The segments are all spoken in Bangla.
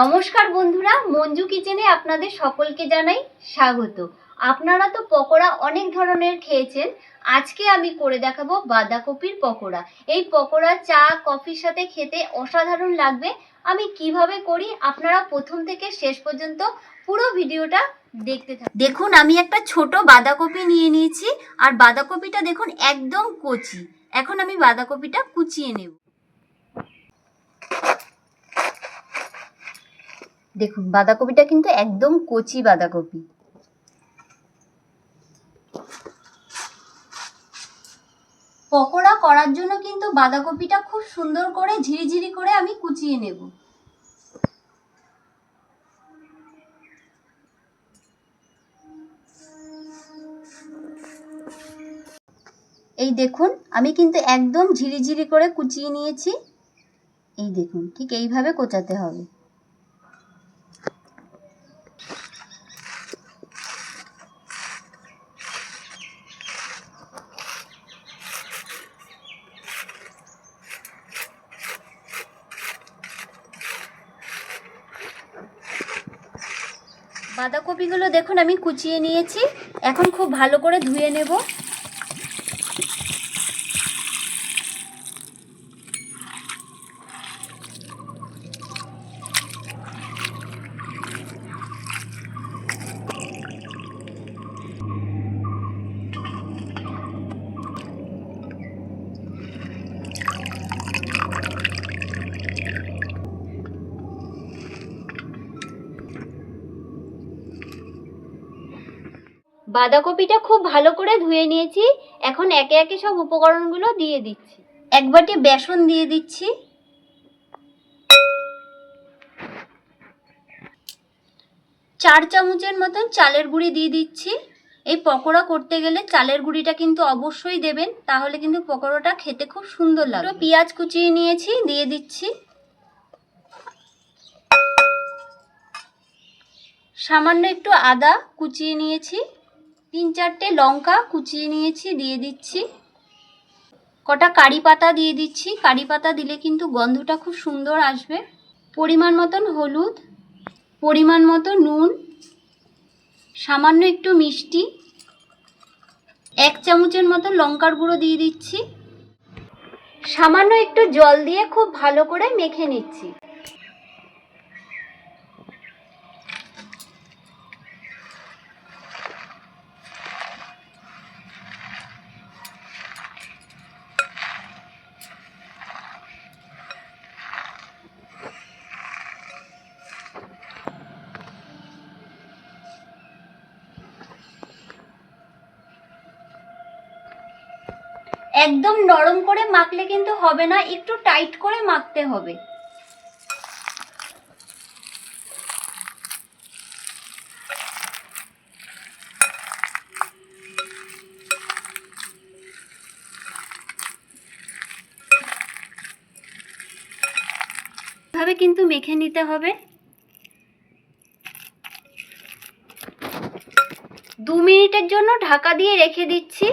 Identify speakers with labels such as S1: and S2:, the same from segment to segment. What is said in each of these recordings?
S1: নমস্কার বন্ধুরা, মঞ্জু কিচেনে আপনাদের সকলকে জানাই স্বাগত। আপনারা তো পকোড়া অনেক ধরনের খেয়েছেন, আজকে আমি করে দেখাবো বাঁধাকপির পকোড়া। এই পকোড়া, চা, কফির সাথে খেতে অসাধারণ লাগবে। আমি কীভাবে করি, আপনারা প্রথম থেকে শেষ পর্যন্ত পুরো ভিডিওটা দেখতে থাকুন। দেখুন, আমি একটা ছোট বাঁধাকপি নিয়ে নিয়েছি, আর বাঁধাকপিটা দেখুন একদম কচি। এখন আমি বাঁধাকপিটা কুচিয়ে নেব। দেখুন, বাঁধাকপিটা কিন্তু একদম কচি বাঁধাকপি। পকোড়া করার জন্য কিন্তু বাঁধাকপিটা খুব সুন্দর করে ঝিরিঝিরি করে আমি কুচিয়ে নেব। এই দেখুন, আমি কিন্তু একদম ঝিরিঝিরি করে কুচিয়ে নিয়েছি। এই দেখুন, ঠিক এইভাবে কোচাতে হবে। বাঁধাকপিগুলো দেখুন আমি কুচিয়ে নিয়েছি। এখন খুব ভালো করে ধুয়ে নেব। বাঁধাকপিটা খুব ভালো করে ধুয়ে নিয়েছি। এখন একে একে সব উপকরণগুলো দিয়ে দিচ্ছি। এক বাটি বেসন দিয়ে দিচ্ছি। চার চামচের মতন চালের গুঁড়ি দিয়ে দিচ্ছি। এই পকোড়া করতে গেলে চালের গুঁড়িটা কিন্তু অবশ্যই দেবেন, তাহলে কিন্তু পকোড়াটা খেতে খুব সুন্দর লাগবে। পেঁয়াজ কুচিয়ে নিয়েছি, দিয়ে দিচ্ছি। সামান্য একটু আদা কুচিয়ে নিয়েছি। তিন চারটে লঙ্কা কুচিয়ে নিয়েছি, দিয়ে দিচ্ছি। কটা কারি পাতা দিয়ে দিচ্ছি। কারি পাতা দিলে কিন্তু গন্ধটা খুব সুন্দর আসবে। পরিমাণ মতন হলুদ, পরিমাণ মতো নুন, সামান্য একটু মিষ্টি, এক চামচের মতো লঙ্কার গুঁড়ো দিয়ে দিচ্ছি। সামান্য একটু জল দিয়ে খুব ভালো করে মেখে নিচ্ছি। একদম নরম করে মাখলে কিন্তু হবে না, একটু টাইট করে মাখতে হবে। ভাবে কিন্তু মেখে নিতে হবে। দু মিনিটের জন্য ঢাকা দিয়ে রেখে দিচ্ছি।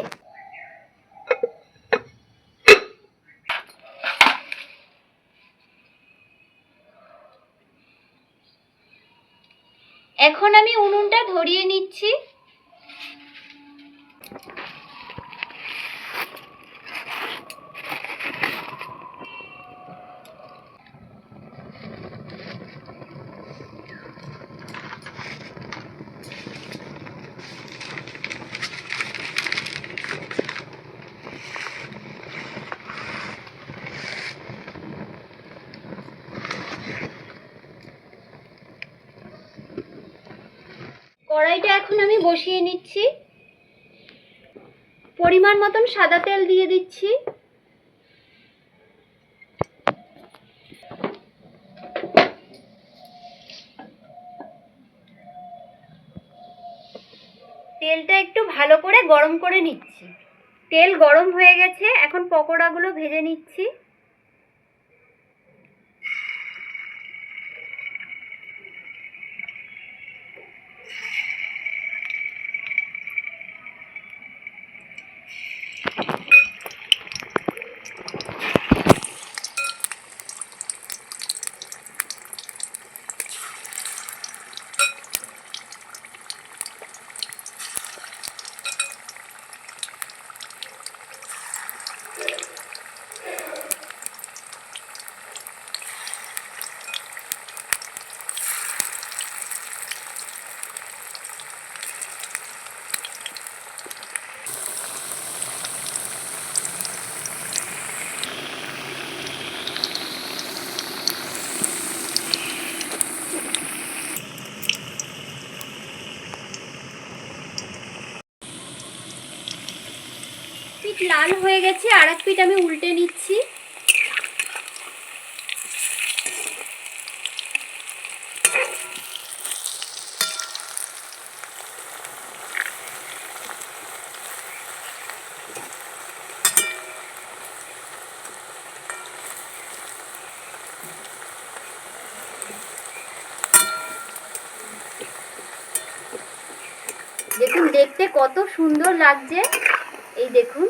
S1: এখন আমি উনুনটা ধরিয়ে নিচ্ছি। কড়াইটা এখন আমি বসিয়ে নিচ্ছি। পরিমাণ মতন সাদা তেল দিয়ে দিচ্ছি। তেলটা একটু ভালো করে গরম করে নিচ্ছি। তেল গরম হয়ে গেছে, এখন পকোড়াগুলো ভেজে নিচ্ছি। লাল হয়ে গেছে, আর এক পিঠ আমি উল্টে নিচ্ছি। দেখুন, দেখতে কত সুন্দর লাগছে। এই দেখুন।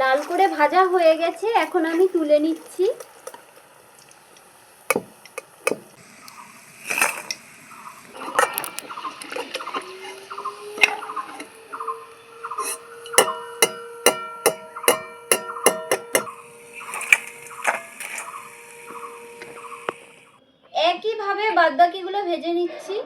S1: লাল করে ভাজা হয়ে গেছে এখন আমি তুলে নিচ্ছি। একইভাবে বাদবাকিগুলো ভেজে নিচ্ছি।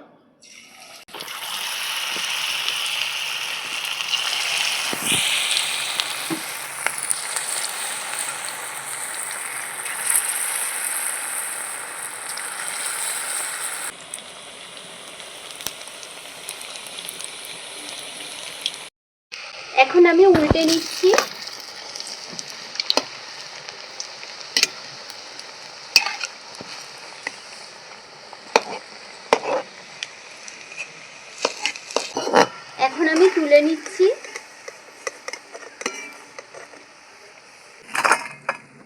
S1: উল্টে নিচ্ছি। এখন আমি তুলে নিচ্ছি।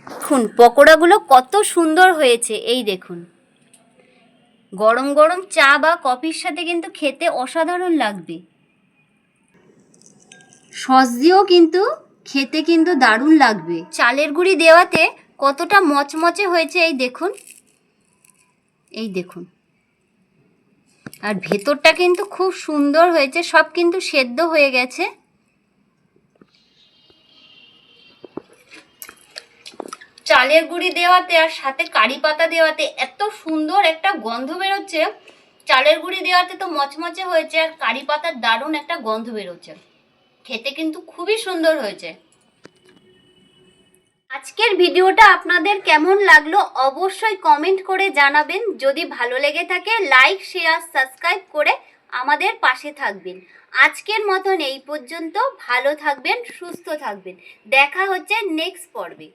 S1: দেখুন, পকোড়াগুলো কত সুন্দর হয়েছে, এই দেখুন। গরম গরম চা বা কফির সাথে কিন্তু খেতে অসাধারণ লাগবে। সস দিয়েও কিন্তু খেতে কিন্তু দারুণ লাগবে। চালের গুঁড়ি দেওয়াতে কতটা মচমচে হয়েছে এই দেখুন। এই দেখুন। আর ভেতরটা কিন্তু খুব সুন্দর হয়েছে, সব কিন্তু সেদ্ধ হয়ে গেছে। চালের গুঁড়ি দেওয়াতে আর সাথে কারি পাতা দেওয়াতে এত সুন্দর একটা গন্ধ বেরোচ্ছে। চালের গুঁড়ি দেওয়াতে তো মচমচে হয়েছে আর কারি পাতার দারুণ একটা গন্ধ বেরোচ্ছে। খেতে কিন্তু খুবই সুন্দর হয়েছে। আজকের ভিডিওটা আপনাদের কেমন লাগল অবশ্যই কমেন্ট করে জানাবেন। যদি ভালো লেগে থাকে লাইক শেয়ার সাবস্ক্রাইব করে আমাদের পাশে থাকবেন। আজকের মতন এই পর্যন্ত ভালো থাকবেন, সুস্থ থাকবেন। দেখা হচ্ছে নেক্সট পর্বে।